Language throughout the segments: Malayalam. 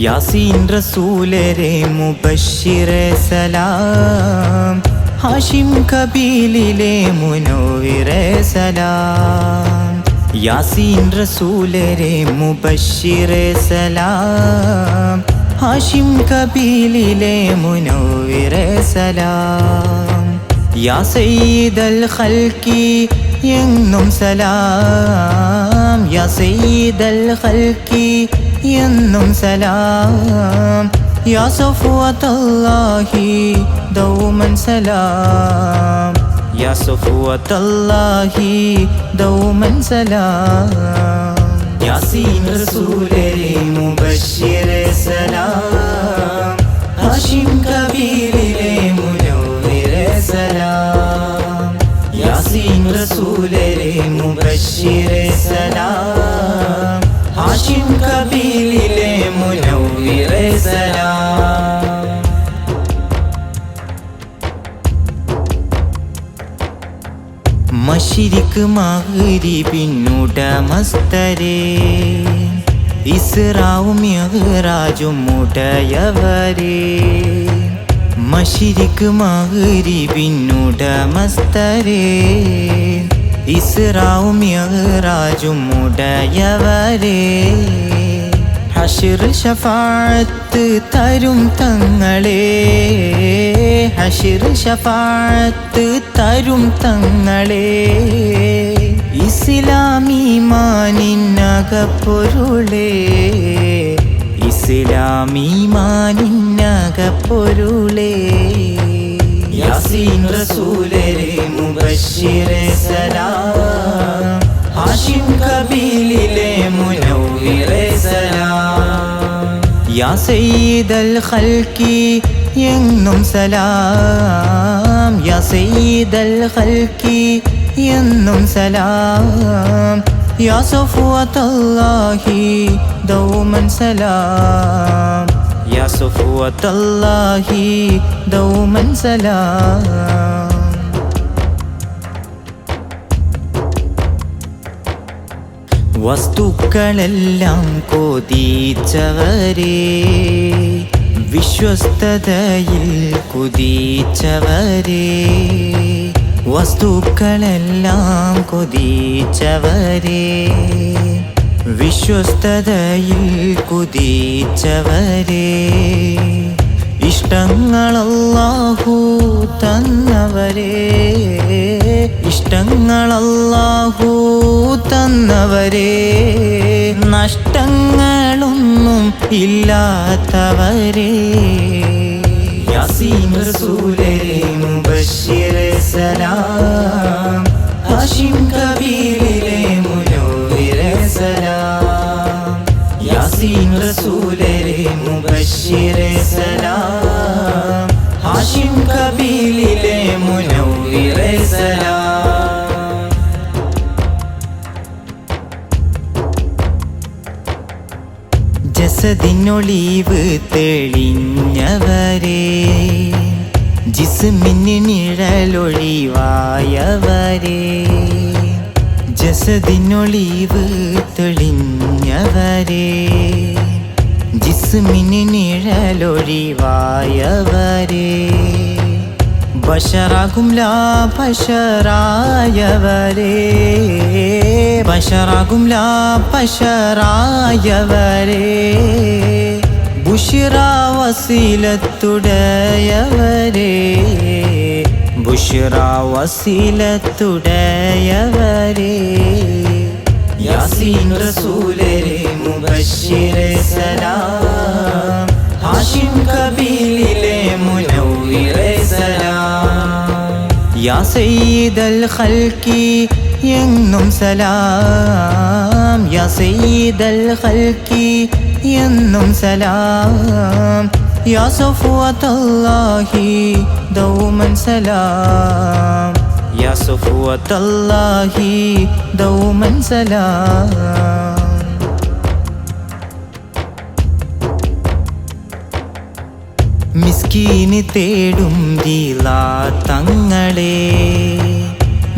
യാസീൻ റസൂലരെ മുബഷിറെ സലാം. ഹാഷിം കബീലിലെ മുനോവിറെ സലാം. യാസീൻ റസൂലരെ മുബഷിറെ സലാം. ഹാഷിം കബീലിലെ മുനോവിറെ സലാം. യാ സയ്യിദൽ ഖൽക്കി എന്നും സലാം. യാ സയ്യിദൽ ഖൽക്കി എന്നും സലാം യാ സഫുവത്തല്ലാഹി ദൗമൻ സലാം യാ സഫുവത്തല്ലാഹി ദൗമൻ സലാം യാസീൻ റസൂലരെ മുബശ്ശിറെ സലാം ഹാഷിം കബീലിലെ മുനവ്വിറെ സലാം യാസീൻ റസൂലരെ മുബശ്ശിറെ സലാം ഹാഷിം കബീലിലെ മുനവ്വിറെ സലാം മഷിരിക്ക് മകരിപിന്നുടമസ്തരേ ഇസ്രാവും യഹ്റാജും മുടയവരേ. മഷിരിക്ക് മകരിപിന്നുടമസ്തരേ ഇസ്രാവും യഹ്റാജും മുടയവരേ ഹഷിർ ഷഫാത്ത് തരും തങ്ങളെ ഹഷിർ ഷഫാത്ത് തരും തങ്ങളെ. ഇസ്ലാമി മാനിന്നകപ്പൊരുളേ ഇസ്ലാമി മാനിന്നകപ്പൊരുളേ യാസീൻ റസൂലരെ മുബശ്ശിറെ സലാം ഹാഷിം കബീലിലെ മുനവ്വിറെ സലാം യാ സയ്യിദൽ ഖൽക്കി എന്നും സലാം യാ സയ്യിദൽ ഖൽക്കി എന്നും സലാം യാ സഫുവത്തല്ലാഹി ദൗമൻ സലാം വസ്തുക്കളെല്ലാം കൊതിച്ചവരെ വിശ്വസ്തതയിൽ കുതിച്ചവരെ വസ്തുക്കളെല്ലാം കൊതിച്ചവരെ. വിശ്വസ്തതയിൽ കുതിച്ചവരെ ഇഷ്ടങ്ങളല്ലാഹു തന്നവരെ ഇഷ്ടങ്ങളല്ലാഹു തന്നവരെ നഷ്ടങ്ങളൊന്നും ഇല്ലാത്തവരെ. റസൂലരെ മുബശ്ശിറെ സലാം ഹാഷിം മുനവ്വിറെ സലാം യാസീൻ റസൂലരെ മുബശ്ശിറെ സലാം. ഹാഷിം കബീലിലെ മുനവ്വിറെ സലാം. ജസദിനൊളിവ് തെളിഞ്ഞവരെ ജിസ്മിന് നിഴലൊഴിവായവരെ ജസദിനൊളിവ് തെളിഞ്ഞവരെ ജിസ്മിന് നിഴലൊഴിവായവരെ ബഷറാകും ലാ ബഷറായവരെ ബഷറാകും ലാ ബഷറായവരെ ബുഷിറ വസീലത്തുടയവരെ. ബുഷിറ വസീലത്തുടയവരെ യാസീൻ റസൂലരെ മുബശ്ശിറെ സലാം ഹാഷിം കബീലിലെ മുനവ്വിറെ സലാം യാ സയ്യിദൽ ഖൽക്കി എന്നും സലാം യാ സയ്യിദൽ ഖൽക്കി എന്നും സലാം യാ സഫുവത്തല്ലാഹി ദൗമൻ സലാം യാ സഫുവത്തല്ലാഹി ദൗമൻ സലാം മിസ്കീന് തേടും ജീലാ തങ്ങളെ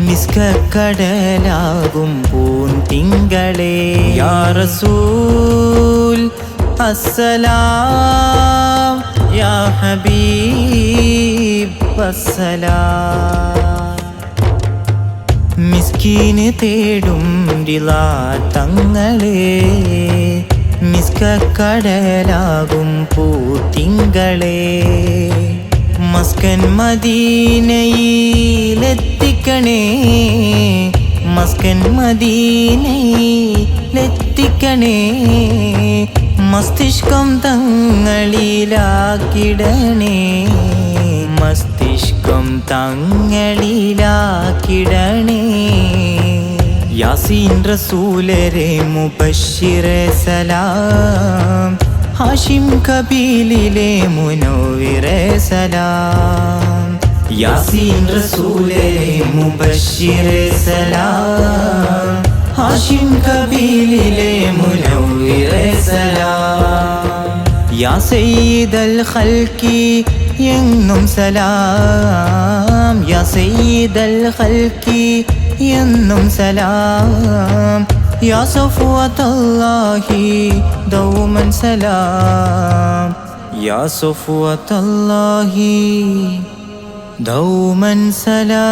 മിസ്കക്കടലാകും പൂന്തിങ്കളെ യാ റസൂൽ السلام يا മിസ്കീന് തേടും റിലാ തങ്ങളെ. മിസ്കക്കടലാകും പൂത്തിങ്കളെ. മസ്കൻ മദീനയിലെത്തിക്കണേ. മസ്കൻ മദീനയിലെത്തിക്കണേ. മസ്തിഷ്കം തങ്ങളിലാക്കിടണേ. മസ്തിഷ്കം തങ്ങളിലാക്കിടണേ യാസീൻ റസൂലരെ മുബഷിറെ സലാം. ഹാഷിം കബീലിലെ മുനോവിറെ സലാം. യാസീൻ റസൂലരെ മുബഷിറെ സലാം. ഹാഷിം കബീലിലെ മുനോവിറെ സലാം. യാ സയ്യിദൽ ഖൽക്കി എന്നും സലാം യാ സയ്യിദൽ ഖൽക്കി എന്നും സലാം യാ സഫുവത്തല്ലാഹി ദൗമൻ സലാം യാ സഫുവത്തല്ലാഹി ദൗമൻ സലാം